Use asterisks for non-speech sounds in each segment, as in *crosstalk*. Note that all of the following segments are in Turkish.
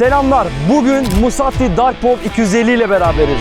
Selamlar. Bugün Musatti Dark Pop 250 ile beraberiz.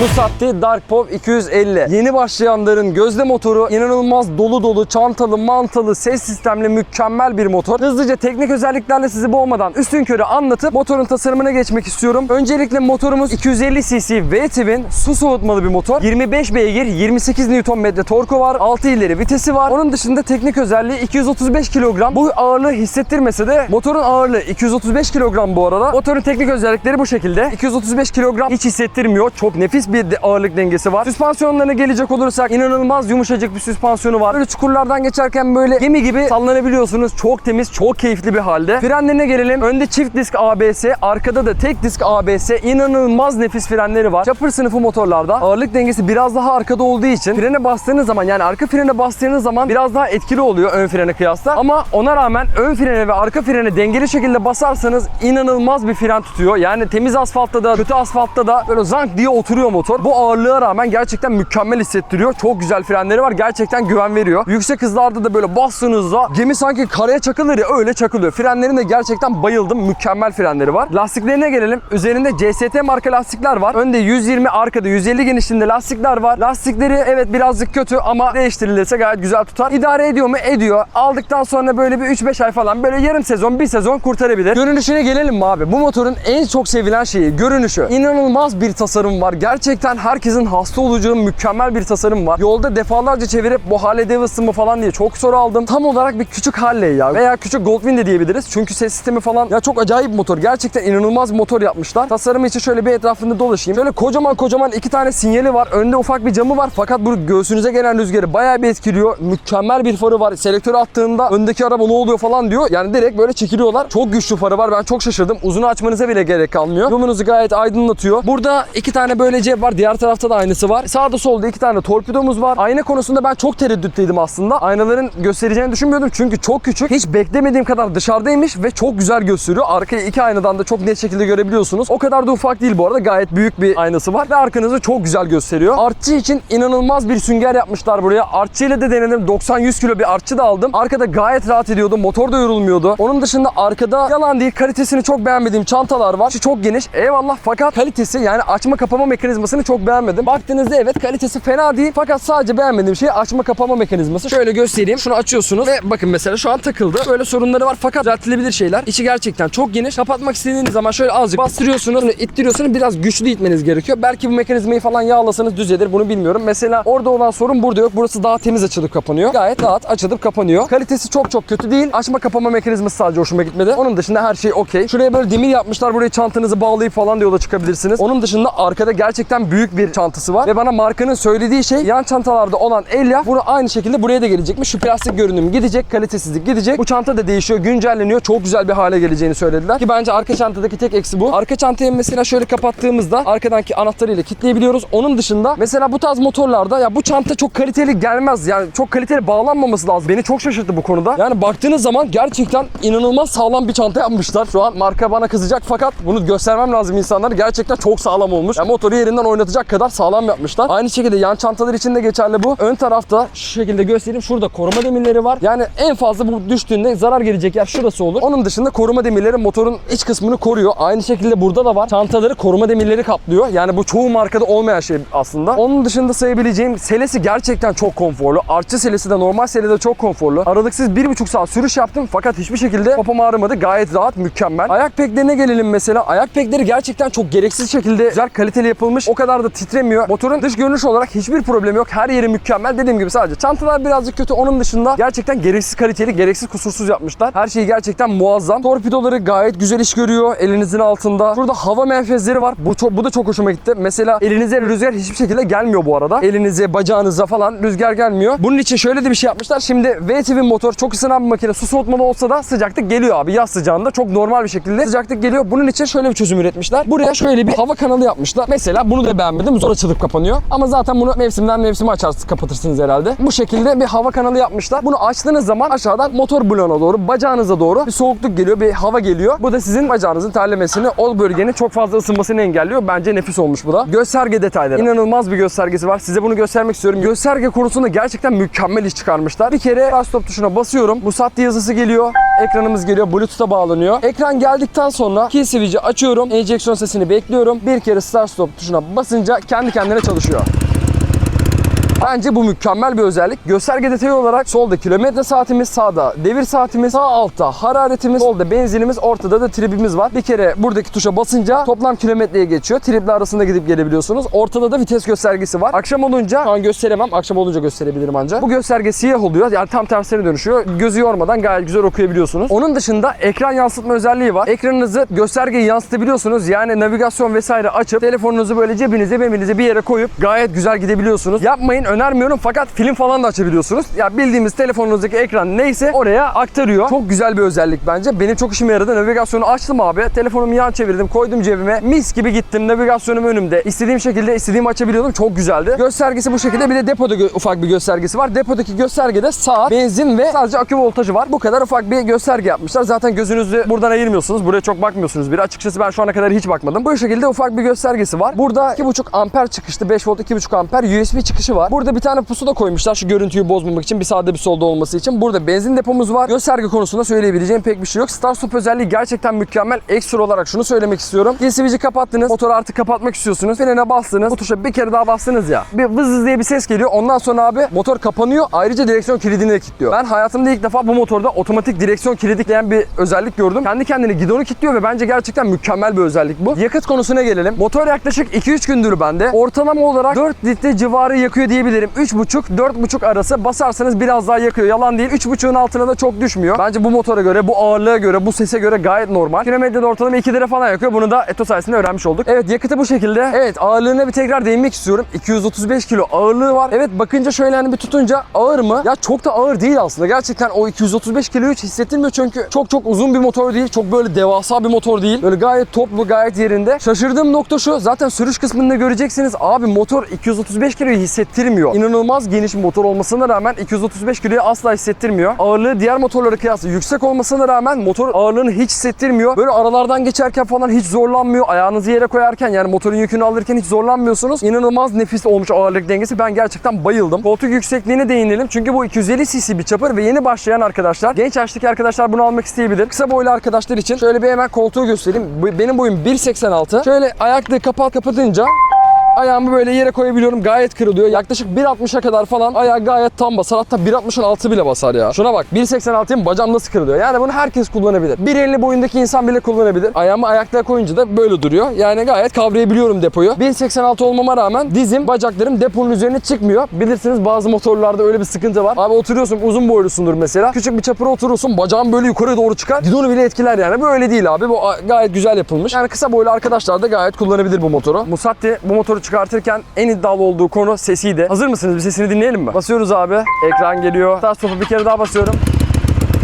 Musatti Dark Pop 250. Yeni başlayanların gözde motoru inanılmaz dolu dolu, çantalı, mantalı, ses sistemli mükemmel bir motor. Hızlıca teknik özelliklerle sizi boğmadan üstün körü anlatıp motorun tasarımına geçmek istiyorum. Öncelikle motorumuz 250 cc V-Twin su soğutmalı bir motor. 25 beygir, 28 Nm torku var. 6 ileri vitesi var. Onun dışında teknik özelliği 235 kilogram. Bu ağırlığı hissettirmese de motorun ağırlığı 235 kilogram bu arada. Motorun teknik özellikleri bu şekilde. 235 kilogram hiç hissettirmiyor. Çok nefis bir de- ağırlık dengesi var. Süspansiyonlarına gelecek olursak inanılmaz yumuşacık bir süspansiyonu var. Böyle çukurlardan geçerken böyle gemi gibi sallanabiliyorsunuz. Çok temiz, çok keyifli bir halde. Frenlerine gelelim. Önde çift disk ABS, arkada da tek disk ABS. İnanılmaz nefis frenleri var. Chopper sınıfı motorlarda ağırlık dengesi biraz daha arkada olduğu için frene bastığınız zaman yani arka frene bastığınız zaman biraz daha etkili oluyor ön frene kıyasla. Ama ona rağmen ön frene ve arka frene dengeli şekilde basarsanız inanılmaz bir fren tutuyor. Yani temiz asfaltta da kötü asfaltta da böyle zank diye oturuyor motor. Bu ağırlığa rağmen gerçekten mükemmel hissettiriyor. Çok güzel frenleri var. Gerçekten güven veriyor. Yüksek hızlarda da böyle bastığınızda gemi sanki karaya çakılır ya öyle çakılıyor. Frenlerine gerçekten bayıldım. Mükemmel frenleri var. Lastiklerine gelelim. Üzerinde CST marka lastikler var. Önde 120 arkada 150 genişliğinde lastikler var. Lastikleri evet birazcık kötü ama değiştirilirse gayet güzel tutar. İdare ediyor mu? Ediyor. Aldıktan sonra böyle bir 3-5 ay falan böyle yarım sezon bir sezon kurtarabilir. Görünüşüne gelelim mi abi? Bu motorun en çok sevilen şeyi görünüşü. İnanılmaz bir tasarım var. Gerçekten herkesin hasta olacağı mükemmel bir tasarım var. Yolda defalarca çevirip bu Harley Davidson mı falan diye çok soru aldım. Tam olarak bir küçük Harley ya. Veya küçük Goldwing de diyebiliriz. Çünkü ses sistemi falan ya çok acayip motor. Gerçekten inanılmaz bir motor yapmışlar. Tasarımı için şöyle bir etrafında dolaşayım. Şöyle kocaman kocaman iki tane sinyali var. Önde ufak bir camı var. Fakat bu göğsünüze gelen rüzgarı bayağı bir etkiliyor. Mükemmel bir farı var. Selektörü attığında öndeki araba ne oluyor falan diyor. Yani direkt böyle çekiliyorlar. Çok güçlü farı var. Ben çok şaşırdım. Uzunu açmanıza bile gerek kalmıyor. Yolunuzu gayet aydınlatıyor. Burada iki tane böyle cep var. Diğer tarafta da aynısı var. Sağda solda iki tane torpidomuz var. Ayna konusunda ben çok tereddütteydim aslında. Aynaların göstereceğini düşünmüyordum. Çünkü çok küçük. Hiç beklemediğim kadar dışarıdaymış ve çok güzel gösteriyor. Arkayı iki aynadan da çok net şekilde görebiliyorsunuz. O kadar da ufak değil bu arada. Gayet büyük bir aynası var ve arkanızı çok güzel gösteriyor. Artçı için inanılmaz bir sünger yapmışlar buraya. Artçı ile de denedim. 90-100 kilo bir artçı da aldım. Arkada gayet rahat ediyordu. Motor da yorulmuyordu. Onun dışında arkada yalan değil kalitesini çok beğenmediğim çantalar var. Şu çok geniş. Eyvallah fakat kalitesi yani açma kapama mekanizmasını çok beğenmedim. Baktığınızda evet kalitesi fena değil. Fakat sadece beğenmediğim şey açma kapama mekanizması. Şöyle göstereyim. Şunu açıyorsunuz ve bakın mesela şu an takıldı. Böyle sorunları var fakat düzeltilebilir şeyler. İçi gerçekten çok geniş. Kapatmak istediğiniz zaman şöyle azıcık bastırıyorsunuz. Bunu ittiriyorsunuz. Biraz güçlü itmeniz gerekiyor. Belki bu mekanizmayı falan yağlasanız düzelir. Bunu bilmiyorum. Mesela orada olan sorun burada yok. Burası daha temiz açılıp kapanıyor. Gayet rahat açılıp kapanıyor. Kalitesi çok çok kötü değil. Açma kapama mekanizması sadece hoşuma gitmedi. Onun dışında her şey okey. Şuraya böyle demir yapmışlar. Buraya çantanızı bağlayıp falan da yola çıkabilirsiniz. Onun dışında arkada gerçekten büyük bir çantası var. Ve bana markanın söylediği şey yan çantalarda olan elyaf bunu aynı şekilde buraya da gelecekmiş. Şu plastik görünüm gidecek. Kalitesizlik gidecek. Bu çanta da değişiyor. Güncelleniyor. Çok güzel bir hale geleceğini söylediler. Ki bence arka çantadaki tek eksi bu. Arka çantayı mesela şöyle kapattığımızda arkadanki anahtarıyla kilitleyebiliyoruz. Onun dışında mesela bu tarz motorlarda ya bu çanta çok kaliteli gelmez. Yani çok kaliteli bağlanmaması lazım. Beni çok şaşırttı bu konuda. Yani baktığınız zaman gerçekten inanılmaz sağlam bir çanta yapmışlar. Şu an marka bana kızacak fakat bunu göstermem lazım insanlara. Gerçekten çok sağlam olmuş. Yani motoru yerinden oynatacak kadar sağlam yapmışlar. Aynı şekilde yan çantalar için de geçerli bu. Ön tarafta şu şekilde göstereyim. Şurada koruma demirleri var. Yani en fazla bu düştüğünde zarar gelecek yer şurası olur. Onun dışında koruma demirleri motorun iç kısmını koruyor. Aynı şekilde burada da var. Çantaları koruma demirleri kaplıyor. Yani bu çoğu markada olmayan şey aslında. Onun dışında sayabileceğim selesi gerçekten çok konforlu. Artçı selesi de normal sele de çok konforlu. Aralıksız 1,5 saat sürüş yaptım fakat hiçbir şekilde popom ağrımadı. Gayet rahat, mükemmel. Ayak peklerine gelelim mesela. Ayak pekleri gerçekten çok gereksiz şekilde güzel kaliteli yapılmış. O kadar da titremiyor. Motorun dış görünüş olarak hiçbir problemi yok. Her yeri mükemmel. Dediğim gibi sadece çantalar birazcık kötü. Onun dışında gerçekten gereksiz kaliteli, gereksiz kusursuz yapmışlar. Her şey gerçekten muazzam. Torpidoları gayet güzel iş görüyor. Elinizin altında. Burada hava menfezleri var. Bu bu da çok hoşuma gitti. Mesela elinize rüzgar hiçbir şekilde gelmiyor bu arada. Elinize, bacağınıza falan rüzgar gelmiyor. Bunun için şöyle de bir şey yapmışlar. Şimdi V-Twin motor çok ısınan bir makine. Su soğutmalı olsa da sıcaklık geliyor abi. Yaz sıcağında çok normal bir şekilde sıcaklık geliyor. Bunun için şöyle bir çözüm üretmişler. Buraya şöyle bir hava kanalı yapmışlar. Mesela Bunu da beğenmedim. Zor açılıp kapanıyor. Ama zaten bunu mevsimden mevsime açarsınız kapatırsınız herhalde. Bu şekilde bir hava kanalı yapmışlar. Bunu açtığınız zaman aşağıdan motor bloğuna doğru, bacağınıza doğru bir soğukluk geliyor, bir hava geliyor. Bu da sizin bacağınızın terlemesini, o bölgenin çok fazla ısınmasını engelliyor. Bence nefis olmuş bu da. Gösterge detayları. İnanılmaz bir göstergesi var. Size bunu göstermek istiyorum. Gösterge konusunda gerçekten mükemmel iş çıkarmışlar. Bir kere start stop tuşuna basıyorum. Musatti yazısı geliyor. Ekranımız geliyor. Bluetooth'a bağlanıyor. Ekran geldikten sonra kill switch'i açıyorum. Ejection sesini bekliyorum. Bir kere start stop tuşuna basınca kendi kendine çalışıyor. Bence bu mükemmel bir özellik. Gösterge detayı olarak solda kilometre saatimiz, sağda devir saatimiz, sağ altta hararetimiz, solda benzinimiz, ortada da tribimiz var. Bir kere buradaki tuşa basınca toplam kilometreye geçiyor. Triple arasında gidip gelebiliyorsunuz. Ortada da vites göstergesi var. Akşam olunca, şu an gösteremem. Akşam olunca gösterebilirim ancak. Bu gösterge siyah oluyor. Yani tam tersine dönüşüyor. Gözü yormadan gayet güzel okuyabiliyorsunuz. Onun dışında ekran yansıtma özelliği var. Ekranınızı göstergeyi yansıtabiliyorsunuz. Yani navigasyon vesaire açıp telefonunuzu böyle cebinize, meminize bir yere koyup gayet güzel gidebiliyorsunuz. Yapmayın önermiyorum fakat film falan da açabiliyorsunuz. Ya bildiğimiz telefonunuzdaki ekran neyse oraya aktarıyor. Çok güzel bir özellik bence. Benim çok işime yaradı. Navigasyonu açtım abi. Telefonumu yan çevirdim, koydum cebime. Mis gibi gittim. Navigasyonum önümde. İstediğim şekilde istediğimi açabiliyordum. Çok güzeldi. Göstergesi bu şekilde. Bir de depoda ufak bir göstergesi var. Depodaki göstergede saat, benzin ve sadece akü voltajı var. Bu kadar ufak bir gösterge yapmışlar. Zaten gözünüzü buradan ayırmıyorsunuz. Buraya çok bakmıyorsunuz bile. Açıkçası ben şu ana kadar hiç bakmadım. Bu şekilde ufak bir göstergesi var. Burada 2.5 amper çıkışlı 5 volt 2.5 amper USB çıkışı var. Burada bir tane pusu da koymuşlar şu görüntüyü bozmamak için bir sağda bir solda olması için. Burada benzin depomuz var. Gösterge konusunda söyleyebileceğim pek bir şey yok. Start özelliği gerçekten mükemmel. Ekstra olarak şunu söylemek istiyorum. Switch'i kapattınız. Motoru artık kapatmak istiyorsunuz. Frene bastınız. Bu tuşa bir kere daha bastınız ya. Bir vız vız diye bir ses geliyor. Ondan sonra abi motor kapanıyor. Ayrıca direksiyon kilidini de kilitliyor. Ben hayatımda ilk defa bu motorda otomatik direksiyon kilidi diyen bir özellik gördüm. Kendi kendine gidonu kilitliyor ve bence gerçekten mükemmel bir özellik bu. Yakıt konusuna gelelim. Motor yaklaşık 2-3 gündür bende. Ortalama olarak 4 litre civarı yakıyor diyebilirim. 3,5-4,5 arası basarsanız biraz daha yakıyor. Yalan değil. 3,5'un altına da çok düşmüyor. Bence bu motora göre, bu ağırlığa göre, bu sese göre gayet normal. Kilometrede ortalama 2 lira falan yakıyor. Bunu da Eto sayesinde öğrenmiş olduk. Evet yakıtı bu şekilde. Evet ağırlığına bir tekrar değinmek istiyorum. 235 kilo ağırlığı var. Evet bakınca şöyle hani bir tutunca ağır mı? Ya çok da ağır değil aslında. Gerçekten o 235 kiloyu hiç hissettirmiyor çünkü çok çok uzun bir motor değil. Çok böyle devasa bir motor değil. Böyle gayet toplu, gayet yerinde. Şaşırdığım nokta şu. Zaten sürüş kısmında göreceksiniz. Abi motor 235 kiloyu hissettirmiyor. İnanılmaz geniş motor olmasına rağmen 235 kiloyu asla hissettirmiyor. Ağırlığı diğer motorlara kıyasla yüksek olmasına rağmen motor ağırlığını hiç hissettirmiyor. Böyle aralardan geçerken falan hiç zorlanmıyor. Ayağınızı yere koyarken yani motorun yükünü alırken hiç zorlanmıyorsunuz. İnanılmaz nefis olmuş ağırlık dengesi. Ben gerçekten bayıldım. Koltuk yüksekliğine değinelim. Çünkü bu 250 cc bir çapır ve yeni başlayan arkadaşlar, genç yaştaki arkadaşlar bunu almak isteyebilir. Kısa boylu arkadaşlar için şöyle bir hemen koltuğu göstereyim. Benim boyum 1.86. Şöyle ayaklığı kapat kapatınca Ayağımı böyle yere koyabiliyorum. Gayet kırılıyor. Yaklaşık 1.60'a kadar falan ayağı gayet tam basar. Hatta 1.60'ın altı bile basar ya. Şuna bak 1.86'yım bacağım nasıl kırılıyor. Yani bunu herkes kullanabilir. 1.50 boyundaki insan bile kullanabilir. Ayağımı ayakta koyunca da böyle duruyor. Yani gayet kavrayabiliyorum depoyu. 1.86 olmama rağmen dizim, bacaklarım deponun üzerine çıkmıyor. Bilirsiniz bazı motorlarda öyle bir sıkıntı var. Abi oturuyorsun uzun boylusundur mesela. Küçük bir çapura oturursun bacağın böyle yukarı doğru çıkar. Gidonu bile etkiler yani. Bu öyle değil abi. Bu gayet güzel yapılmış. Yani kısa boylu arkadaşlar da gayet kullanabilir bu motoru. Musatti bu motoru çıkartırken en iddialı olduğu konu sesiydi. Hazır mısınız? Bir sesini dinleyelim mi? Basıyoruz abi. Ekran geliyor. Start stop'u bir kere daha basıyorum.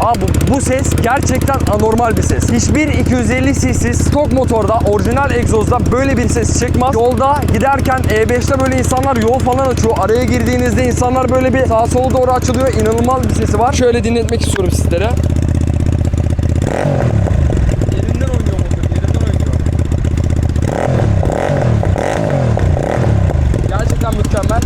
Abi bu ses gerçekten anormal bir ses. Hiçbir 250 cc stok motorda orijinal egzozda böyle bir ses çıkmaz. Yolda giderken E5'te böyle insanlar yol falan açıyor. Araya girdiğinizde insanlar böyle bir sağa sola doğru açılıyor. İnanılmaz bir sesi var. Şöyle dinletmek istiyorum sizlere. Yerinden oynuyor motor, yerinden oynuyor. Gerçekten mükemmel.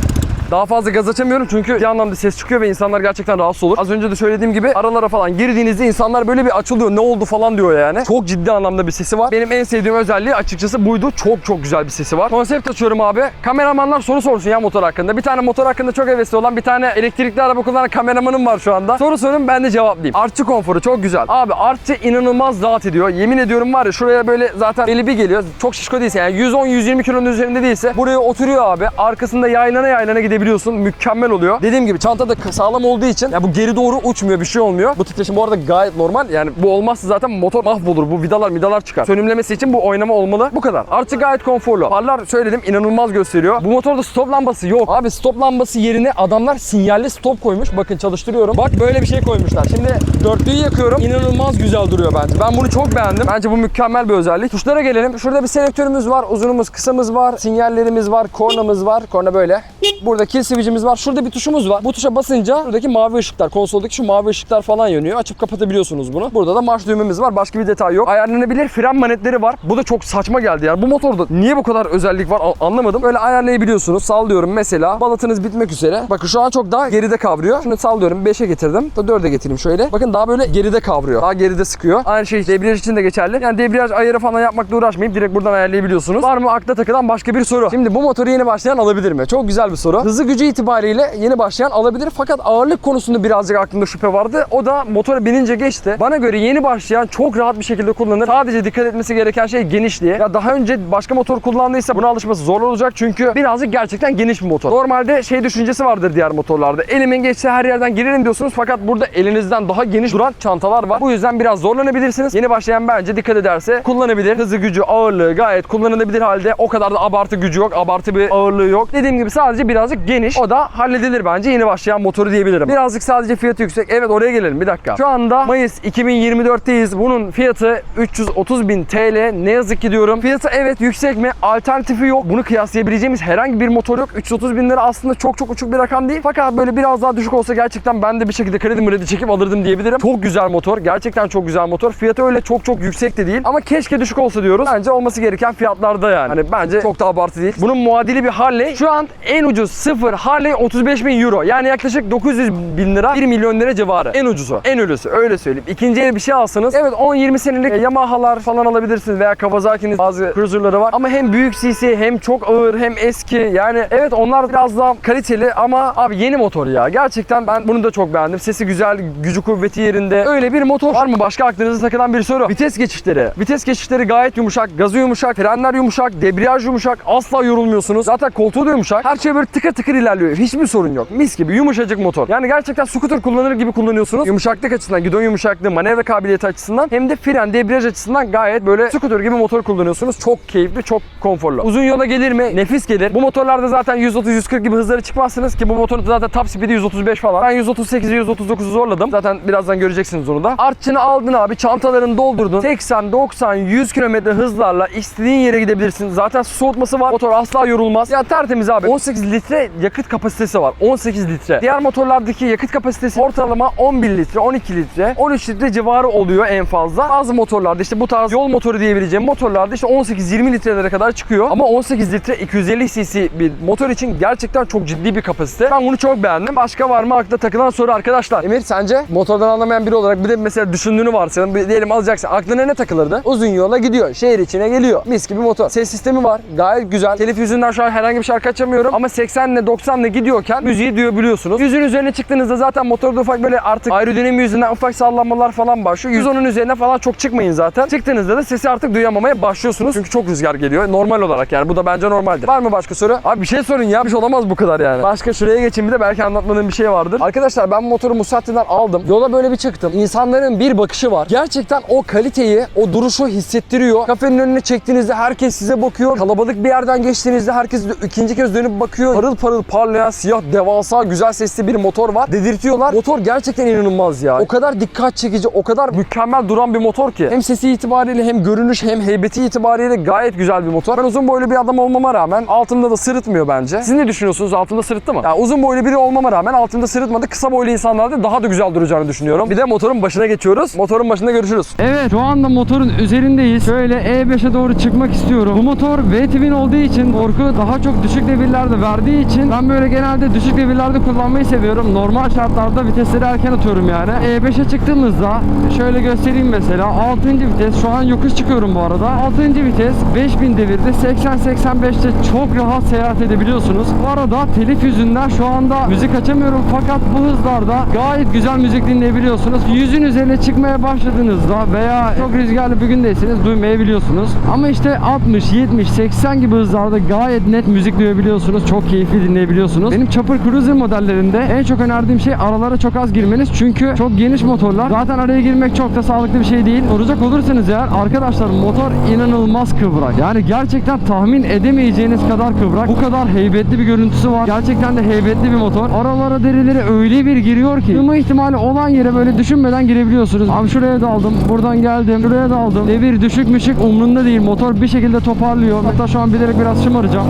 Daha fazla gaz açamıyorum çünkü bir anlamda ses çıkıyor ve insanlar gerçekten rahatsız olur. Az önce de söylediğim gibi aralara falan girdiğinizde insanlar böyle bir açılıyor. Ne oldu falan diyor yani. Çok ciddi anlamda bir sesi var. Benim en sevdiğim özelliği açıkçası buydu. Çok çok güzel bir sesi var. Konsept açıyorum abi. Kameramanlar soru sorsun ya motor hakkında. Bir tane motor hakkında çok hevesli olan bir tane elektrikli araba kullanan kameramanım var şu anda. Soru sorun ben de cevaplayayım. Artçı konforu çok güzel. Abi artçı inanılmaz rahat ediyor. Yemin ediyorum var ya şuraya böyle zaten eli geliyor. Çok şişko değilse yani 110-120 kilonun üzerinde değilse buraya oturuyor abi. Arkasında yaylana yaylana gidebiliyor kapatabiliyorsun. Mükemmel oluyor. Dediğim gibi çanta da sağlam olduğu için ya bu geri doğru uçmuyor bir şey olmuyor. Bu titreşim bu arada gayet normal. Yani bu olmazsa zaten motor mahvolur. Bu vidalar midalar çıkar. Sönümlemesi için bu oynama olmalı. Bu kadar. Artı gayet konforlu. Farlar söyledim inanılmaz gösteriyor. Bu motorda stop lambası yok. Abi stop lambası yerine adamlar sinyalli stop koymuş. Bakın çalıştırıyorum. Bak böyle bir şey koymuşlar. Şimdi dörtlüyü yakıyorum. İnanılmaz güzel duruyor bence. Ben bunu çok beğendim. Bence bu mükemmel bir özellik. Tuşlara gelelim. Şurada bir selektörümüz var. Uzunumuz, kısamız var. Sinyallerimiz var. Kornamız var. Korna böyle. Burada kill switch'imiz var. Şurada bir tuşumuz var. Bu tuşa basınca buradaki mavi ışıklar, konsoldaki şu mavi ışıklar falan yanıyor. Açıp kapatabiliyorsunuz bunu. Burada da marş düğmemiz var. Başka bir detay yok. Ayarlanabilir fren manetleri var. Bu da çok saçma geldi yani. Bu motorda niye bu kadar özellik var anlamadım. Böyle ayarlayabiliyorsunuz. Sallıyorum mesela. Balatınız bitmek üzere. Bakın şu an çok daha geride kavruyor. Şunu sallıyorum 5'e getirdim. Da 4'e getireyim şöyle. Bakın daha böyle geride kavruyor. Daha geride sıkıyor. Aynı şey debriyaj için de geçerli. Yani debriyaj ayarı falan yapmakla uğraşmayıp direkt buradan ayarlayabiliyorsunuz. Var mı akla takılan başka bir soru? Şimdi bu motoru yeni başlayan alabilir mi? Çok güzel bir soru. Hızı gücü itibariyle yeni başlayan alabilir fakat ağırlık konusunda birazcık aklımda şüphe vardı. O da motora binince geçti. Bana göre yeni başlayan çok rahat bir şekilde kullanır. Sadece dikkat etmesi gereken şey genişliği. Ya daha önce başka motor kullandıysa buna alışması zor olacak çünkü birazcık gerçekten geniş bir motor. Normalde şey düşüncesi vardır diğer motorlarda. Elimin geçse her yerden girerim diyorsunuz fakat burada elinizden daha geniş duran çantalar var. Bu yüzden biraz zorlanabilirsiniz. Yeni başlayan bence dikkat ederse kullanabilir. Hızı gücü, ağırlığı gayet kullanılabilir halde. O kadar da abartı gücü yok, abartı bir ağırlığı yok. Dediğim gibi sadece birazcık geniş. O da halledilir bence yeni başlayan motoru diyebilirim. Birazcık sadece fiyatı yüksek. Evet oraya gelelim bir dakika. Şu anda Mayıs 2024'teyiz. Bunun fiyatı 330 bin TL. Ne yazık ki diyorum. Fiyatı evet yüksek mi? Alternatifi yok. Bunu kıyaslayabileceğimiz herhangi bir motor yok. 330 bin lira aslında çok çok uçuk bir rakam değil. Fakat böyle biraz daha düşük olsa gerçekten ben de bir şekilde kredi mredi çekip alırdım diyebilirim. Çok güzel motor. Gerçekten çok güzel motor. Fiyatı öyle çok çok yüksek de değil. Ama keşke düşük olsa diyoruz. Bence olması gereken fiyatlarda yani. Hani bence çok da abartı değil. Bunun muadili bir Harley. Şu an en ucuz sıfır Harley 35 bin euro. Yani yaklaşık 900 bin lira 1 milyon lira civarı. En ucuzu. En ölüsü. Öyle söyleyeyim. İkinci el bir şey alsanız evet 10-20 senelik e, Yamaha'lar falan alabilirsiniz veya Kawasaki'nin bazı cruiser'ları var. Ama hem büyük CC hem çok ağır hem eski. Yani evet onlar biraz daha kaliteli ama abi yeni motor ya. Gerçekten ben bunu da çok beğendim. Sesi güzel, gücü kuvveti yerinde. Öyle bir motor var mı? Başka aklınıza takılan bir soru. Vites geçişleri. Vites geçişleri gayet yumuşak. Gazı yumuşak, frenler yumuşak, debriyaj yumuşak. Asla yorulmuyorsunuz. Zaten koltuğu da yumuşak. Her şey böyle tıkır tıkır ilerliyor. Hiçbir sorun yok. Mis gibi yumuşacık motor. Yani gerçekten scooter kullanır gibi kullanıyorsunuz. Yumuşaklık açısından, gidon yumuşaklığı, manevra kabiliyeti açısından hem de fren, debriyaj açısından gayet böyle scooter gibi motor kullanıyorsunuz. Çok keyifli, çok konforlu. Uzun yola gelir mi? Nefis gelir. Bu motorlarda zaten 130-140 gibi hızları çıkmazsınız ki bu motorun zaten top speed'i 135 falan. Ben 138'i 139'u zorladım. Zaten birazdan göreceksiniz onu da. Artçını aldın abi, çantalarını doldurdun. 80, 90, 100 km hızlarla istediğin yere gidebilirsin. Zaten su soğutması var. Motor asla yorulmaz. Ya tertemiz abi. 18 litre yakıt kapasitesi var. 18 litre. Diğer motorlardaki yakıt kapasitesi ortalama 11 litre, 12 litre, 13 litre civarı oluyor en fazla. Bazı motorlarda işte bu tarz yol motoru diyebileceğim motorlarda işte 18-20 litrelere kadar çıkıyor. Ama 18 litre 250 cc bir motor için gerçekten çok ciddi bir kapasite. Ben bunu çok beğendim. Başka var mı akla takılan soru arkadaşlar? Emir sence motordan anlamayan biri olarak bir de mesela düşündüğünü varsayalım. Bir diyelim alacaksın. Aklına ne takılırdı? Uzun yola gidiyor. Şehir içine geliyor. Mis gibi motor. Ses sistemi var. Gayet güzel. Telif yüzünden şu an herhangi bir şarkı açamıyorum. Ama 80 ile 90 ile gidiyorken müziği duyabiliyorsunuz. Yüzün üzerine çıktığınızda zaten motorda ufak böyle artık aerodinami yüzünden ufak sallanmalar falan başlıyor. 110'un üzerine falan çok çıkmayın zaten. Çıktığınızda da sesi artık duyamamaya başlıyorsunuz. Çünkü çok rüzgar geliyor. Normal olarak yani. Bu da bence normaldir. Var mı başka soru? Abi bir şey sorun ya. Bir şey olamaz bu kadar yani. Başka şuraya geçeyim bir de belki anlatmadığım bir şey vardır. Arkadaşlar ben motoru Musatti'den aldım. Yola böyle bir çıktım. İnsanların bir bakışı var. Gerçekten o kaliteyi, o duruşu hissettiriyor. Kafenin önüne çektiğinizde herkes size bakıyor. Kalabalık bir yerden geçtiğinizde herkes ikinci kez dönüp bakıyor. Parıl parıl parlayan siyah devasa güzel sesli bir motor var. Dedirtiyorlar. Motor gerçekten inanılmaz ya. O kadar dikkat çekici, o kadar mükemmel duran bir motor ki. Hem sesi itibariyle hem görünüş hem heybeti itibariyle gayet güzel bir motor. Ben uzun boylu bir adam olmama rağmen altımda da sırıtmıyor bence. Siz ne düşünüyorsunuz? Altımda sırıttı mı? Ya uzun boylu biri olmama rağmen altımda sırıtmadı. Kısa boylu insanlarda daha da güzel duracağını düşünüyorum. Bir de motorun başına geçiyoruz. Motorun başında görüşürüz. Evet şu anda motorun üzerindeyiz. Şöyle E5'e doğru çıkmak istiyorum. Bu motor V-twin olduğu için torku daha çok düşük devirlerde verdiği için ben böyle genelde düşük devirlerde kullanmayı seviyorum. Normal şartlarda vitesleri erken atıyorum yani. E5'e çıktığımızda şöyle göstereyim mesela 6. vites şu an yokuş çıkıyorum bu arada. 6. vites 5000 devirde 80-85'te çok rahat seyahat edebiliyorsunuz. Bu arada telif yüzünden şu anda müzik açamıyorum fakat bu hızlarda gayet güzel müzik dinleyebiliyorsunuz. Yüzün üzerine çıkmaya başladığınızda veya çok rüzgarlı bir gündeyseniz duymayabiliyorsunuz. Ama işte 60, 70, 80 gibi hızlarda gayet net müzik duyabiliyorsunuz. Çok keyifli dinleyebiliyorsunuz. Benim Chopper Cruiser modellerinde en çok önerdiğim şey aralara çok az girmeniz. Çünkü çok geniş motorlar. Zaten araya girmek çok da sağlıklı bir şey değil. Soracak olursanız eğer arkadaşlar motor inanılmaz kıvrak. Yani gerçekten tahmin edemeyeceğiniz kadar kıvrak. Bu kadar heybetli bir görüntüsü var. Gerçekten de heybetli bir motor. Aralara derileri öyle bir giriyor ki. Sığma ihtimali olan yere böyle düşünmeden girebiliyorsunuz. Abi şuraya da aldım. Buradan geldim. Şuraya da aldım. Devir düşük müşük umrunda değil. Motor bir şekilde toparlıyor. Hatta şu an bilerek biraz şımaracağım.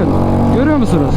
Bakın görüyor musunuz?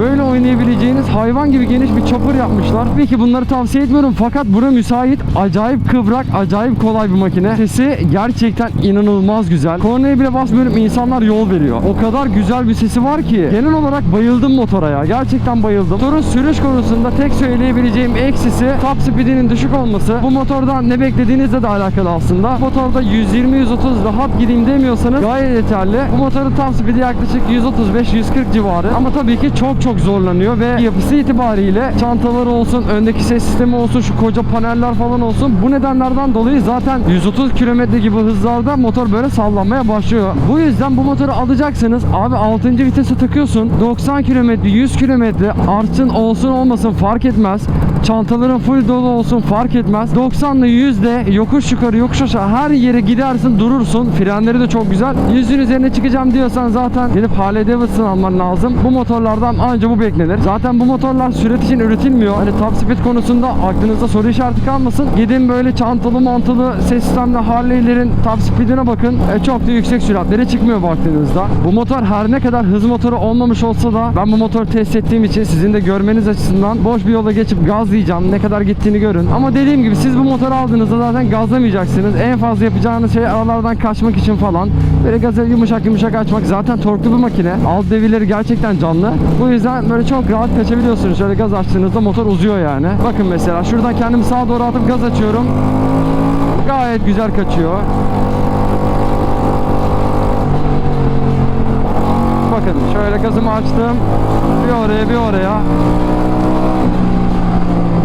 Böyle oynayabileceğiniz hayvan gibi geniş bir chopper yapmışlar. Tabii ki bunları tavsiye etmiyorum fakat buna müsait acayip kıvrak, acayip kolay bir makine. Sesi gerçekten inanılmaz güzel. Kornaya bile basmıyorum insanlar yol veriyor. O kadar güzel bir sesi var ki. Genel olarak bayıldım motora ya. Gerçekten bayıldım. Motorun sürüş konusunda tek söyleyebileceğim eksisi top speedinin düşük olması. Bu motordan ne beklediğinizle de alakalı aslında. Motorda 120-130 rahat gideyim demiyorsanız gayet yeterli. Bu motorun top speedi yaklaşık 135-140 civarı. Ama tabii ki çok çok zorlanıyor ve yapısı itibariyle çantaları olsun, öndeki ses sistemi olsun, şu koca paneller falan olsun. Bu nedenlerden dolayı zaten 130 km gibi hızlarda motor böyle sallanmaya başlıyor. Bu yüzden bu motoru alacaksınız. Abi 6. vitese takıyorsun. 90 km, 100 km artsın olsun olmasın fark etmez. Çantaların full dolu olsun fark etmez. 90 ile 100'de yokuş yukarı yokuş aşağı her yere gidersin durursun. Frenleri de çok güzel. 100'ün üzerine çıkacağım diyorsan zaten gidip Harley Davidson alman lazım. Bu motorlardan anca bu beklenir. Zaten bu motorlar sürat için üretilmiyor. Hani top speed konusunda aklınızda soru işareti kalmasın. Gidin böyle çantalı mantılı ses sistemli Harley'lerin top speedine bakın. E, çok da yüksek süratlere çıkmıyor baktığınızda. Bu motor her ne kadar hız motoru olmamış olsa da ben bu motoru test ettiğim için sizin de görmeniz açısından boş bir yola geçip gazlayacağım. Ne kadar gittiğini görün. Ama dediğim gibi siz bu motoru aldığınızda zaten gazlamayacaksınız. En fazla yapacağınız şey aralardan kaçmak için falan. Böyle gaza yumuşak yumuşak açmak. Zaten torklu bir makine. Alt devirleri gerçekten canlı. Bu yüzden böyle çok rahat kaçabiliyorsunuz. Şöyle gaz açtığınızda motor uzuyor yani. Bakın mesela şuradan kendimi sağa doğru atıp gaz açıyorum. Gayet güzel kaçıyor. Bakın şöyle gazımı açtım. Bir oraya bir oraya.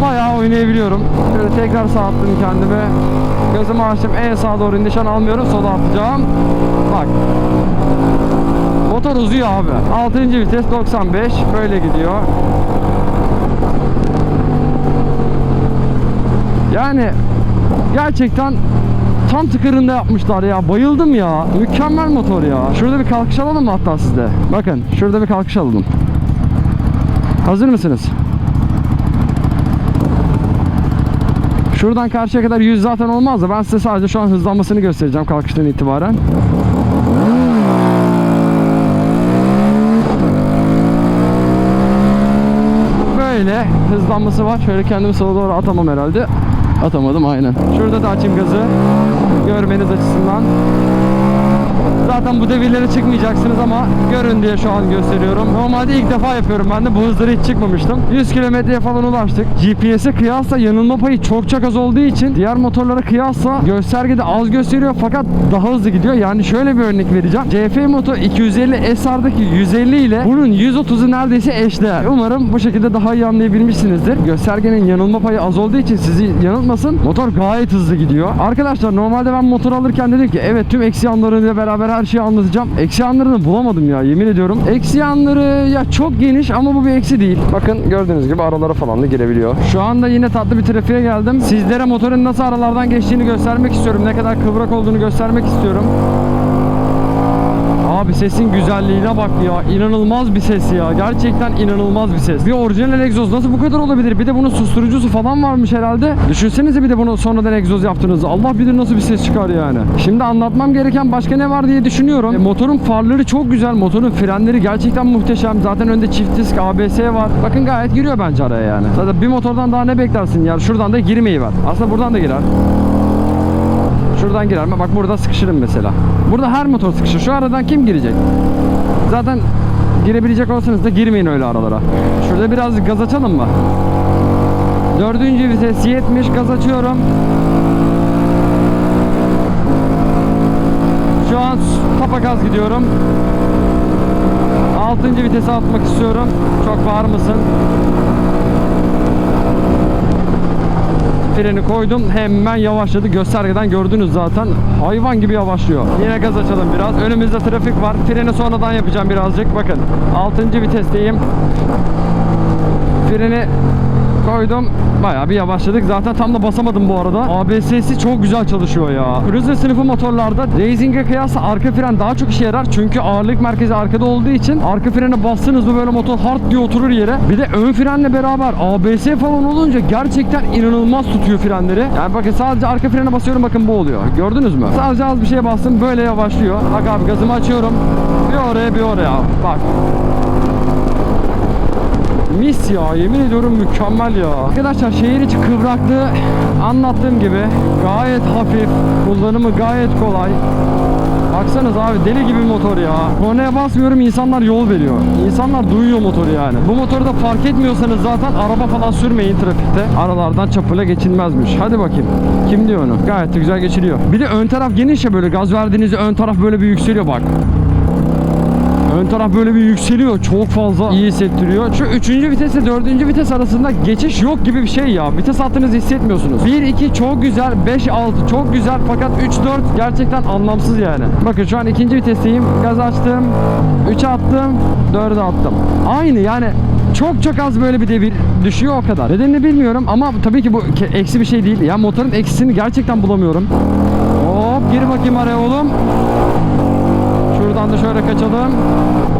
Bayağı oynayabiliyorum. Şöyle tekrar sağ attım kendime. Gazımı açtım. En sağa doğru nişan almıyorum. Sola atacağım. Bak. Motor uzuyor abi. 6. vites 95. Böyle gidiyor. Yani gerçekten tam tıkırında yapmışlar ya. Bayıldım ya. Mükemmel motor ya. Şurada bir kalkış alalım mı hatta sizde? Bakın şurada bir kalkış alalım. Hazır mısınız? Şuradan karşıya kadar 100 zaten olmaz da ben size sadece şu an hızlanmasını göstereceğim kalkıştan itibaren. Böyle hızlanması var. Şöyle kendimi sola doğru atamam herhalde. Atamadım aynen. Şurada da açayım gazı. Görmeniz açısından. Zaten bu devirlere çıkmayacaksınız ama görün diye şu an gösteriyorum. Normalde ilk defa yapıyorum ben de bu hızlara hiç çıkmamıştım. 100 kilometreye falan ulaştık. GPS'e kıyasla yanılma payı çok çok az olduğu için diğer motorlara kıyasla göstergede az gösteriyor fakat daha hızlı gidiyor. Yani şöyle bir örnek vereceğim. CF Moto 250 SR'daki 150 ile bunun 130'u neredeyse eşdeğer. Umarım bu şekilde daha iyi anlayabilmişsinizdir. Göstergenin yanılma payı az olduğu için sizi yanıltmasın. Motor gayet hızlı gidiyor. Arkadaşlar normalde ben motor alırken dedim ki evet tüm eksi yanlarıyla beraber her şeyi anlatacağım. Eksi yanlarını bulamadım ya yemin ediyorum. Eksi yanları ya çok geniş ama bu bir eksi değil. Bakın gördüğünüz gibi aralara falan da girebiliyor. Şu anda yine tatlı bir trafiğe geldim. Sizlere motorun nasıl aralardan geçtiğini göstermek istiyorum. Ne kadar kıvrak olduğunu göstermek istiyorum. Abi sesin güzelliğine bak ya. İnanılmaz bir ses ya. Gerçekten inanılmaz bir ses. Bir orijinal egzoz nasıl bu kadar olabilir? Bir de bunun susturucusu falan varmış herhalde. Düşünsenize bir de bunu sonradan egzoz yaptığınızı. Allah bilir nasıl bir ses çıkar yani. Şimdi anlatmam gereken başka ne var diye düşünüyorum. E, motorun farları çok güzel. Motorun frenleri gerçekten muhteşem. Zaten önde çift disk ABS var. Bakın gayet giriyor bence araya yani. Zaten bir motordan daha ne beklersin ya? Şuradan da girmeyi var. Aslında buradan da girer. Şuradan girer mi? Bak burada sıkışırım mesela. Burada her motor sıkışır. Şu aradan kim girecek? Zaten girebilecek olsanız da girmeyin öyle aralara. Şurada biraz gaz açalım mı? Dördüncü vites 70 gaz açıyorum. Şu an tapa gaz gidiyorum. Altıncı vitese atmak istiyorum. Çok bağırmasın. Freni koydum hemen yavaşladı. Göstergeden gördünüz zaten. Hayvan gibi yavaşlıyor. Yine gaz açalım biraz. Önümüzde trafik var. Freni sonradan yapacağım birazcık. Bakın 6. vitesteyim. Freni koydum. Bayağı bir yavaşladık. Zaten tam da basamadım bu arada. ABS'si çok güzel çalışıyor ya. Cruiser sınıfı motorlarda Racing'e kıyasla arka fren daha çok işe yarar. Çünkü ağırlık merkezi arkada olduğu için arka frene bastınız mı böyle motor hard diye oturur yere. Bir de ön frenle beraber ABS falan olunca gerçekten inanılmaz tutuyor frenleri. Yani bakın sadece arka frene basıyorum bakın bu oluyor. Gördünüz mü? Sadece az bir şeye bastım böyle yavaşlıyor. Bak abi gazımı açıyorum. Bir oraya bir oraya. Bak Mis ya yemin ediyorum mükemmel ya. Arkadaşlar şehir içi kıvraklığı anlattığım gibi gayet hafif, kullanımı gayet kolay. Baksanız abi deli gibi motor ya. Kornaya basmıyorum insanlar yol veriyor. İnsanlar duyuyor motoru yani. Bu motoru da fark etmiyorsanız zaten araba falan sürmeyin trafikte. Aralardan çapıyla geçilmezmiş. Hadi bakayım. Kim diyor onu? Gayet güzel geçiliyor. Bir de ön taraf geniş ya böyle gaz verdiğinizde ön taraf böyle bir yükseliyor bak. Ön taraf böyle bir yükseliyor. Çok fazla iyi hissettiriyor. Şu 3. vitesle 4. vites arasında geçiş yok gibi bir şey ya. Vites attığınızı hissetmiyorsunuz. 1 2 çok güzel. 5 6 çok güzel fakat 3 4 gerçekten anlamsız yani. Bakın şu an 2. vitesteyim. Gaz açtım. 3'e attım. 4'e attım. Aynı yani çok çok az böyle bir devir düşüyor o kadar. Nedenini bilmiyorum ama tabii ki bu eksi bir şey değil. Ya motorun eksisini gerçekten bulamıyorum. Hop gir bakayım araya oğlum. Şuradan da şöyle kaçalım.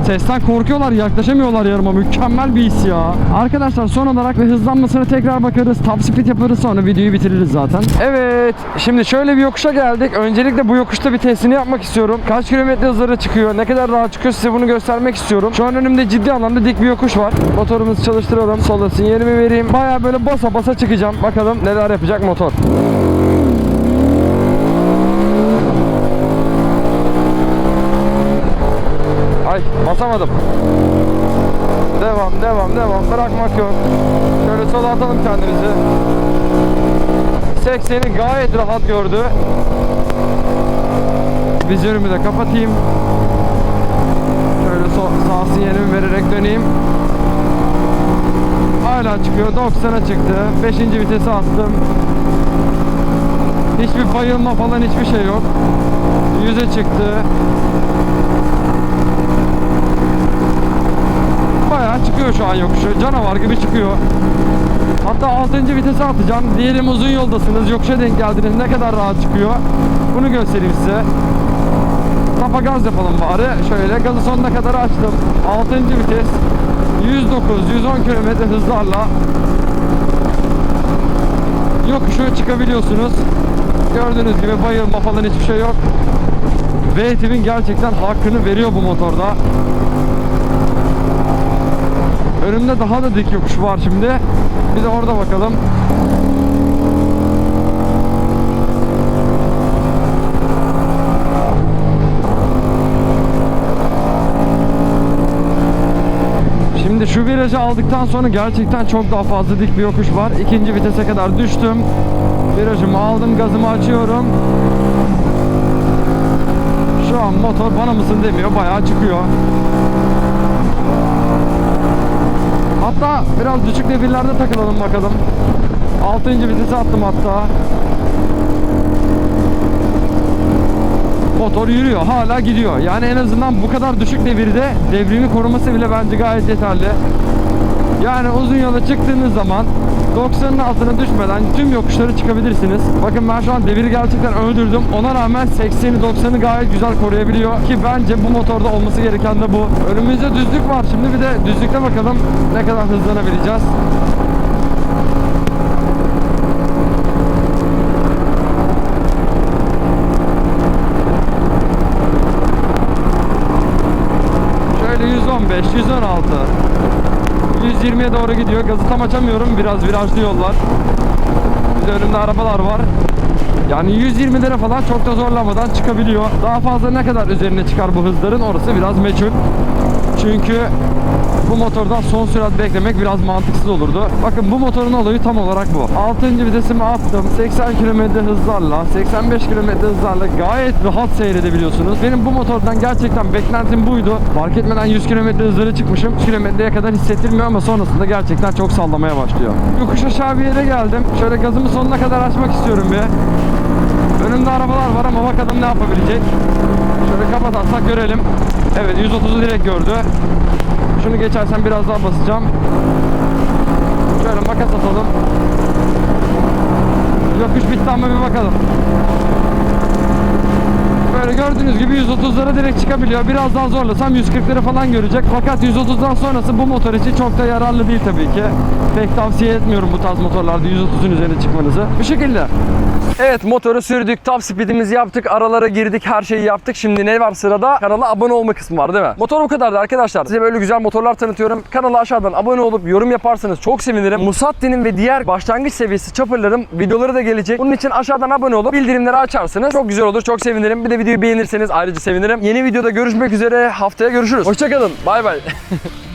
Sesten korkuyorlar, yaklaşamıyorlar yarıma. Mükemmel bir his ya. Arkadaşlar son olarak ve hızlanmasına tekrar bakarız. Top speed yaparız sonra videoyu bitiririz zaten. Evet. Şimdi şöyle bir yokuşa geldik. Öncelikle bu yokuşta bir testini yapmak istiyorum. Kaç kilometre hızlara çıkıyor, ne kadar daha çıkıyor size bunu göstermek istiyorum. Şu an önümde ciddi anlamda dik bir yokuş var. Motorumuzu çalıştıralım. Sola sinyalimi vereyim. Baya böyle basa basa çıkacağım. Bakalım neler yapacak motor. Ay basamadım. Devam devam devam bırakmak yok. Şöyle sola atalım kendimizi. 80'i gayet rahat gördü. Vizörümü de kapatayım. Şöyle sol, sağ sinyalimi vererek döneyim. Hala çıkıyor. 90'a çıktı. 5. vitese astım. Hiçbir bayılma falan hiçbir şey yok. 100'e çıktı. Bayağı çıkıyor şu an yokuşu. Canavar gibi çıkıyor. Hatta 6. vitese atacağım. Diyelim uzun yoldasınız. Yokuşa denk geldiniz. Ne kadar rahat çıkıyor. Bunu göstereyim size. Tapa gaz yapalım bari. Şöyle gazı sonuna kadar açtım. 6. vites. 109-110 km hızlarla yokuşu çıkabiliyorsunuz. Gördüğünüz gibi bayılma falan hiçbir şey yok. V-Twin gerçekten hakkını veriyor bu motorda. Önümde daha da dik yokuş var şimdi. Bir de orada bakalım. Şimdi şu virajı aldıktan sonra gerçekten çok daha fazla dik bir yokuş var. İkinci vitese kadar düştüm. Virajımı aldım, gazımı açıyorum. Şu an motor bana mısın demiyor, bayağı çıkıyor. Hatta biraz düşük devirlerde takılalım bakalım. 6. vitese attım hatta. Motor yürüyor, hala gidiyor. Yani en azından bu kadar düşük devirde devrini koruması bile bence gayet yeterli. Yani uzun yola çıktığınız zaman 90'ın altına düşmeden tüm yokuşları çıkabilirsiniz. Bakın ben şu an deviri gerçekten öldürdüm. Ona rağmen 80'i 90'ı gayet güzel koruyabiliyor. Ki bence bu motorda olması gereken de bu. Önümüzde düzlük var. Şimdi bir de düzlükte bakalım ne kadar hızlanabileceğiz. Şöyle 115, 116 120'ye doğru gidiyor. Gazı tam açamıyorum. Biraz virajlı yollar. Bir de önümde arabalar var. Yani 120'lere falan çok da zorlamadan çıkabiliyor. Daha fazla ne kadar üzerine çıkar bu hızların orası biraz meçhul. Çünkü bu motordan son sürat beklemek biraz mantıksız olurdu. Bakın bu motorun olayı tam olarak bu. 6. vitesimi attım. 80 km hızlarla, 85 km hızlarla gayet rahat seyredebiliyorsunuz. Benim bu motordan gerçekten beklentim buydu. Fark etmeden 100 km hızlara çıkmışım. 100 kilometreye kadar hissettirmiyor ama sonrasında gerçekten çok sallamaya başlıyor. Yokuş aşağı bir yere geldim. Şöyle gazımı sonuna kadar açmak istiyorum bir. Önümde arabalar var ama bakalım ne yapabilecek. Şöyle kapatarsak görelim. Evet 130'u direkt gördü. Şunu geçersen biraz daha basacağım. Şöyle makas atalım. Yokuş bitti ama bir bakalım. Böyle gördüğünüz gibi 130'lara direkt çıkabiliyor. Biraz daha zorlasam 140'ları falan görecek. Fakat 130'dan sonrası bu motor için çok da yararlı değil tabii ki. Pek tavsiye etmiyorum bu tarz motorlarda 130'un üzerine çıkmanızı. Bu şekilde. Evet motoru sürdük, top speedimizi yaptık, aralara girdik, her şeyi yaptık. Şimdi ne var sırada? Kanala abone olma kısmı var değil mi? Motor bu kadardı arkadaşlar. Size böyle güzel motorlar tanıtıyorum. Kanala aşağıdan abone olup yorum yaparsanız çok sevinirim. Musatti'nin ve diğer başlangıç seviyesi chopper'ların videoları da gelecek. Bunun için aşağıdan abone olup bildirimleri açarsanız çok güzel olur, çok sevinirim. Bir de videoyu beğenirseniz ayrıca sevinirim. Yeni videoda görüşmek üzere. Haftaya görüşürüz. Hoşçakalın. Bay bay. *laughs*